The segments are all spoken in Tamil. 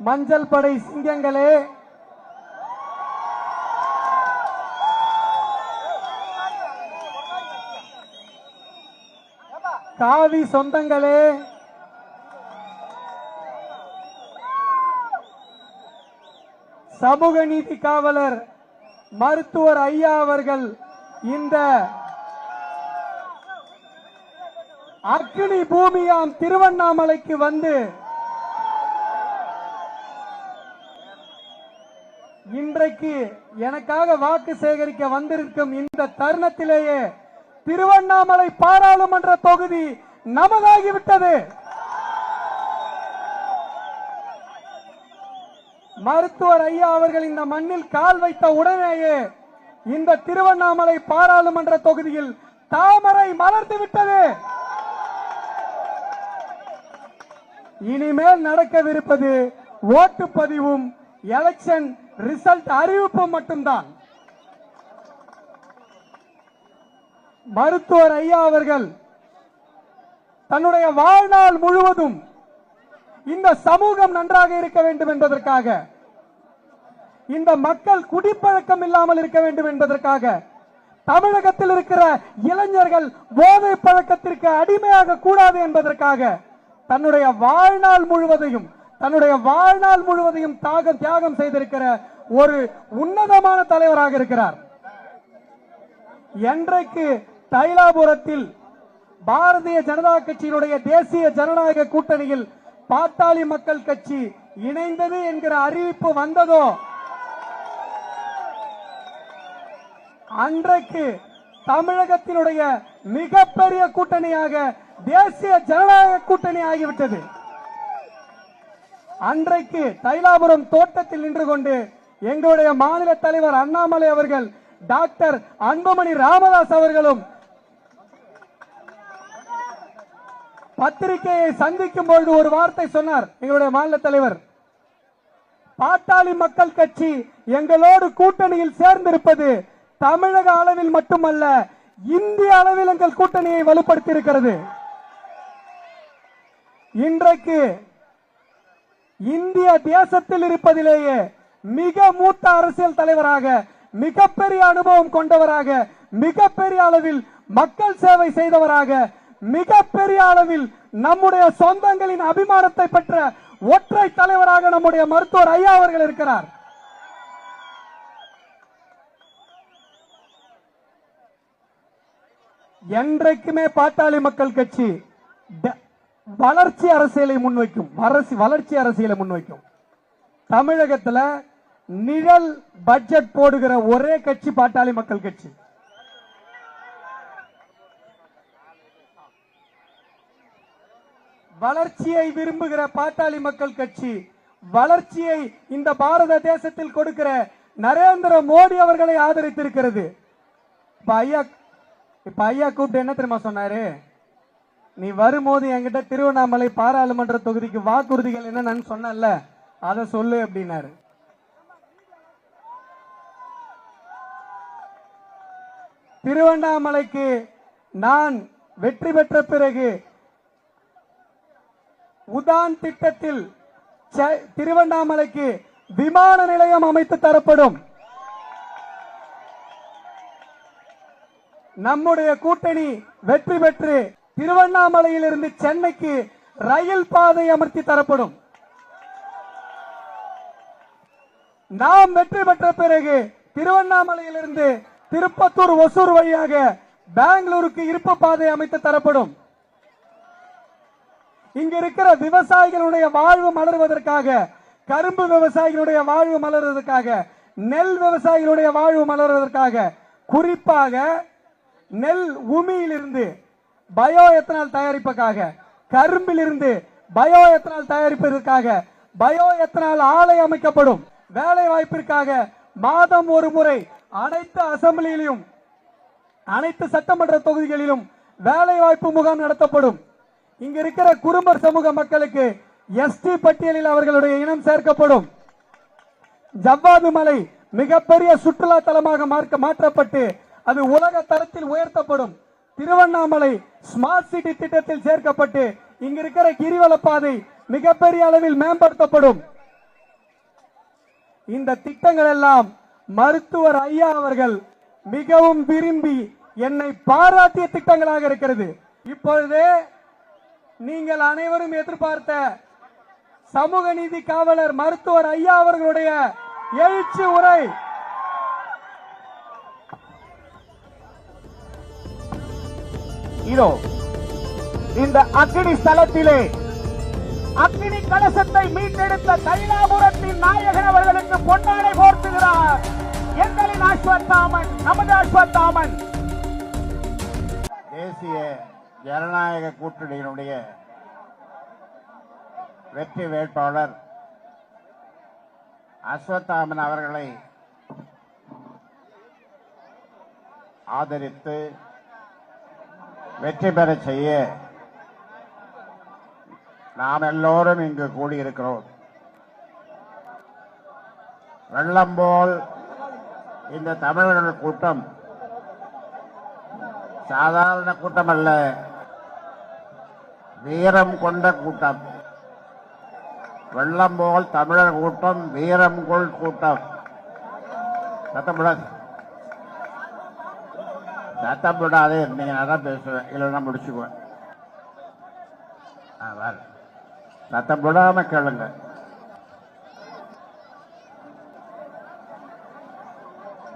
மஞ்சள் படை சிங்கங்களே. காவி சொந்தங்களே. சமூக நீதி காவலர் மருத்துவர் ஐயா அவர்கள் இந்த அக்னி பூமியாம் திருவண்ணாமலைக்கு வந்து இன்றைக்கு எனக்காக வாக்கு சேகரிக்க வந்திருக்கும் இந்த தருணத்திலேயே திருவண்ணாமலை பாராளுமன்ற தொகுதி நமதாகிவிட்டது. மருத்துவர் ஐயா அவர்கள் இந்த மண்ணில் கால் வைத்த உடனேயே இந்த திருவண்ணாமலை பாராளுமன்ற தொகுதியில் தாமரை மலர்ந்து விட்டது. இனிமேல் நடக்கவிருப்பது ஓட்டு பதிவும் எலெக்ஷன் ரிசல்ட் அறிவிப்பு மட்டும்தான். மருத்துவர் ஐயா அவர்கள் தன்னுடைய வாழ்நாள் முழுவதும் இந்த சமூகம் நன்றாக இருக்க வேண்டும் என்பதற்காக இந்த மக்கள் குடிப்பழக்கம் இல்லாமல் இருக்க வேண்டும் என்பதற்காக தமிழகத்தில் இருக்கிற இளைஞர்கள் போதை பழக்கத்திற்கு அடிமையாக கூடாது என்பதற்காக தன்னுடைய வாழ்நாள் முழுவதையும் தன்னுடைய வாழ்நாள் முழுவதையும் தாகம் தியாகம் செய்திருக்கிற ஒரு உன்னதமான தலைவராக இருக்கிறார். என்றைக்கு தைலாபுரத்தில் பாரதிய ஜனதா கட்சியினுடைய தேசிய ஜனநாயக கூட்டணியில் பாட்டாளி மக்கள் கட்சி இணைந்தது என்கிற அறிவிப்பு வந்ததோ? அன்றைக்கு தமிழகத்தினுடைய மிகப்பெரிய கூட்டணியாக தேசிய ஜனநாயக கூட்டணி ஆகிவிட்டது. அன்றைக்கு தைலாபுரம் தோட்டத்தில் நின்று கொண்டு எங்களுடைய மாநில தலைவர் அண்ணாமலை அவர்கள் டாக்டர் அன்புமணி ராமதாஸ் அவர்களும் பத்திரிகையை சந்திக்கும் பொழுது ஒரு வார்த்தை சொன்னார் எங்களுடைய மாநில தலைவர். பாட்டாளி மக்கள் கட்சி எங்களோடு கூட்டணியில் சேர்ந்திருப்பது தமிழக அளவில் மட்டுமல்ல இந்திய அளவில் எங்கள் கூட்டணியை வலுப்படுத்தி இருக்கிறது இன்றைக்கு இந்திய தேசத்தில் இருப்பதிலேயே மிக மூத்த அரசியல் தலைவராக மிகப்பெரிய அனுபவம் கொண்டவராக மிகப்பெரிய அளவில் மக்கள் சேவை செய்தவராக மிகப்பெரிய அளவில் நம்முடைய சொந்தங்களின் அபிமானத்தை பெற்ற ஒற்றை தலைவராக நம்முடைய மருத்துவர் ஐயா அவர்கள் இருக்கிறார். என்றைக்குமே பாட்டாளி மக்கள் கட்சி வளர்ச்சி அரசியலை முன்வைக்கும். அரசு வளர்ச்சி அரசியலை முன்வைக்கும். தமிழகத்துல நிழல் பட்ஜெட் போடுகிற ஒரே கட்சி பாட்டாளி மக்கள் கட்சி. வளர்ச்சியை விரும்புகிற பாட்டாளி மக்கள் கட்சி வளர்ச்சியை இந்த பாரத தேசத்தில் கொடுக்கிற நரேந்திர மோடி அவர்களை ஆதரித்திருக்கிறது. இப்ப ஐயா இப்ப ஐயா கூப்பிட்டு என்ன தெரியுமா சொன்னாரு? நீ வரும்போது என்கிட்ட திருவண்ணாமலை பாராளுமன்ற தொகுதிக்கு வாக்குறுதிகள் என்னன்னு சொன்னல அதை சொல்லு அப்படின்னாரு. திருவண்ணாமலைக்கு நான் வெற்றி பெற்ற பிறகு உதான் திட்டத்தில் திருவண்ணாமலைக்கு விமான நிலையம் அமைத்து தரப்படும். நம்முடைய கூட்டணி வெற்றி பெற்று திருவண்ணாமலையிலிருந்து சென்னைக்கு ரயில் பாதை அமர்த்தி தரப்படும். நாம் வெற்றி பெற்ற பிறகு திருவண்ணாமலையிலிருந்து திருப்பத்தூர் ஒசூர் வழியாக பெங்களூருக்கு இருப்பு பாதை அமைத்து தரப்படும். இங்க இருக்கிற விவசாயிகளுடைய வாழ்வு மலர்வதற்காக கரும்பு விவசாயிகளுடைய வாழ்வு மலர்வதற்காக நெல் விவசாயிகளுடைய வாழ்வு மலர்வதற்காக குறிப்பாக நெல் உமியிலிருந்து பயோ எத்தனால் தயாரிப்புக்காக கரும்பிலிருந்து பயோ எத்தனால் தயாரிப்பதற்காக பயோ எத்தனால் ஆலை அமைக்கப்படும். வேலை வாய்ப்பிற்காக மாதம் ஒரு முறை அனைத்து அசம்பிளியிலும் அனைத்து சட்டமன்ற தொகுதிகளிலும் வேலை வாய்ப்பு முகாம் நடத்தப்படும். இங்க இருக்கிற குறும்பர் சமூக மக்களுக்கு எஸ்டி பட்டியலில் அவர்களுடைய இனம் சேர்க்கப்படும். ஜவ்வாது மலை மிகப்பெரிய சுற்றுலா தலமாக மாற்றப்பட்டு அது உலக தரத்தில் உயர்த்தப்படும். திருவண்ணாமலை ஸ்மார்ட் சிட்டி திட்டத்தில் சேர்க்கப்பட்டு இங்க இருக்கிற கிரிவல பாதை மிகப்பெரிய அளவில் மேம்படுத்தப்படும். இந்த திட்டங்கள் எல்லாம் மருத்துவர் ஐயா அவர்கள் மிகவும் விரும்பி என்னை பாராட்டிய திட்டங்களாக இருக்கிறது. இப்பொழுது நீங்கள் அனைவரும் எதிர்பார்த்த சமூக நீதி காவலர் மருத்துவர் ஐயா அவர்களுடைய எழுச்சி உரை இதோ இந்த அக்னி ஸ்தலத்திலே அக்னி கலசத்தை மீட்டெடுத்த தைலாபுரத்தின் நாயகன் அவர்களுக்கு பொன்னாடை போர்த்துகிறார். எங்களின் அஸ்வத்தாமன் நமது அஸ்வத்தாமன். தேசிய ஜனநாயக கூட்டணியினுடைய வெற்றி வேட்பாளர் அஸ்வத்தாமன் அவர்களை ஆதரித்து வெற்றி பெற செய்ய நாம் எல்லோரும் இங்கு கூடியிருக்கிறோம். வெள்ளம் போல் இந்த தமிழர்கள் கூட்டம் சாதாரண கூட்டம் அல்ல வீரம் கொண்ட கூட்டம். வெள்ளம் போல் தமிழர் கூட்டம் வீரம் கொள் கூட்டம். சத்தம் விடாது சத்தம் விடாதே தான் நல்லா பேசுவேன் இல்லைன்னா முடிச்சுக்குவேன் ஆ, வேற. சத்தம் விடாம கேளுங்க.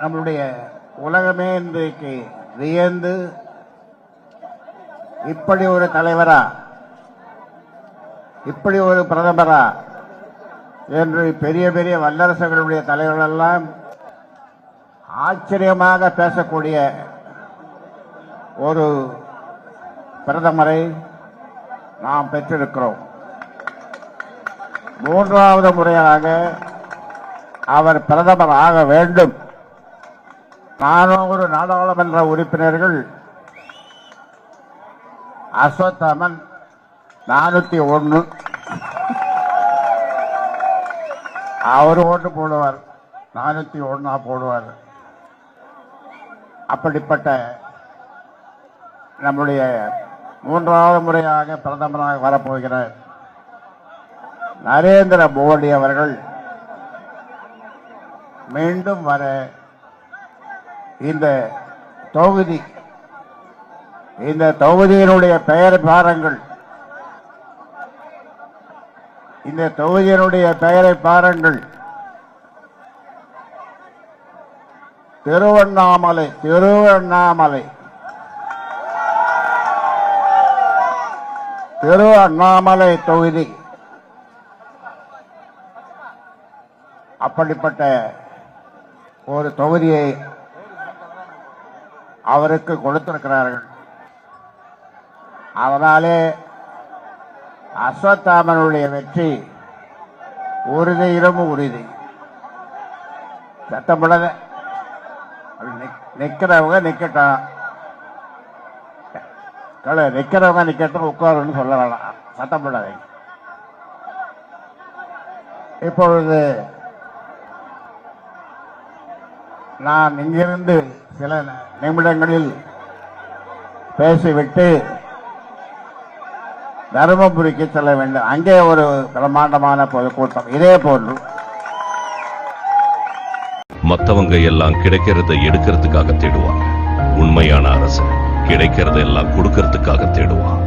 நம்மளுடைய உலகமே இன்றைக்கு வியந்து இப்படி ஒரு தலைவரா இப்படி ஒரு பிரதமரா என்று பெரிய பெரிய வல்லரசுகளுடைய தலைவர்கள் எல்லாம் ஆச்சரியமாக பேசக்கூடிய ஒரு பிரதமரை நாம் பெற்றிருக்கிறோம். மூன்றாவது முறையாக அவர் பிரதமர் ஆக வேண்டும். நானூறு நாடாளுமன்ற உறுப்பினர்கள் அஸ்வத்தாமன் நானூத்தி ஒன்று அவர் ஓட்டு போடுவார். நானூத்தி ஒன்னா போடுவார். அப்படிப்பட்ட நம்முடைய மூன்றாவது முறையாக பிரதமராக வரப்போகிற நரேந்திர மோடி அவர்கள் மீண்டும் வர இந்த தொகுதி இந்த தொகுதியினுடைய பெயர் பாருங்கள். இந்த தொகுதியினுடைய பெயரை பாருங்கள். திருவண்ணாமலை திருவண்ணாமலை. திருவண்ணாமலை தொகுதி. அப்படிப்பட்ட ஒரு தொகுதியை அவருக்கு கொடுத்திருக்கிறார்கள். அதனாலே அஸ்வத்தாமனுடைய வெற்றி உறுதியிலும் உறுதி. சத்தப்படாத நிற்கிறவங்க நிற்கட்டான் கல நிற்கிறவங்க நிற்கட்டும் உட்காருன்னு சொல்ல வேணாம். போடாதே இப்பொழுது நான் இங்கிருந்து சில நிமிடங்களில் பேசிவிட்டு தருமபுரிக்கு செல்ல வேண்டும். அங்கே ஒரு பிரம்மாண்டமான பொதுக்கூட்டம். இதே போன்று மற்றவங்க எல்லாம் கிடைக்கிறத எடுக்கிறதுக்காக தேடுவாங்க. உண்மையான அரசு கிடைக்கிறது எல்லாம் கொடுக்கறதுக்காக தேடுவான்.